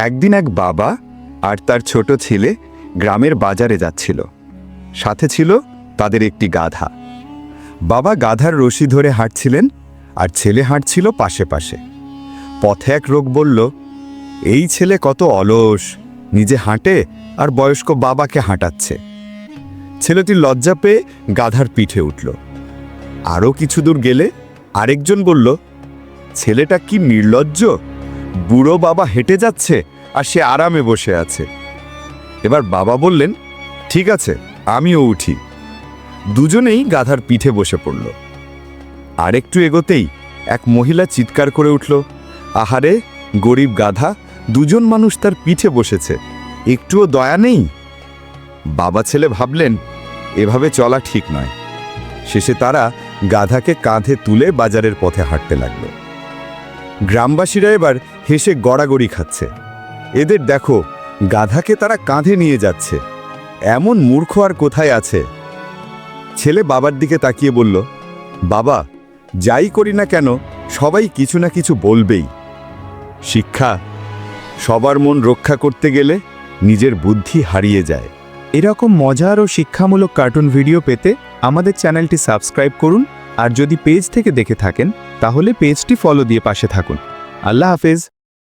একদিন এক বাবা আর তার ছোট ছেলে গ্রামের বাজারে যাচ্ছিল। সাথে ছিল তাদের একটি গাধা। বাবা গাধার রশি ধরে হাঁটছিলেন আর ছেলে হাঁটছিল পাশে পাশে। পথে এক রোগ বলল, এই ছেলে কত অলস, নিজে হাঁটে আর বয়স্ক বাবাকে হাঁটাচ্ছে। ছেলেটি লজ্জা পেয়ে গাধার পিঠে উঠল। আরও কিছু দূর গেলে আরেকজন বলল, ছেলেটা কি নির্লজ্জ? বুড়ো বাবা হেঁটে যাচ্ছে আর সে আরামে বসে আছে। এবার বাবা বললেন, ঠিক আছে, আমিও উঠি। দুজনেই গাধার পিঠে বসে পড়ল। আরেকটু এগোতেই এক মহিলা চিৎকার করে উঠল, আহারে, গরিব গাধা, দুজন মানুষ তার পিঠে বসেছে, একটুও দয়া নেই? বাবা ছেলে ভাবলেন, এভাবে চলা ঠিক নয়। শেষে তারা গাধাকে কাঁধে তুলে বাজারের পথে হাঁটতে লাগল। গ্রামবাসীরা এবার হেসে গড়াগড়ি খাচ্ছে। এদের দেখো, গাধাকে তারা কাঁধে নিয়ে যাচ্ছে। এমন মূর্খ আর কোথায় আছে? ছেলে বাবার দিকে তাকিয়ে বলল, বাবা, যাই করি না কেন, সবাই কিছু না কিছু বলবেই। শিক্ষা, সবার মন রক্ষা করতে গেলে নিজের বুদ্ধি হারিয়ে যায়। এরকম মজার ও শিক্ষামূলক কার্টুন ভিডিও পেতে আমাদের চ্যানেলটি সাবস্ক্রাইব করুন আর যদি পেজ থেকে দেখে থাকেন, তাহলে পেজটি ফলো দিয়ে পাশে থাকুন। আল্লাহ হাফেজ।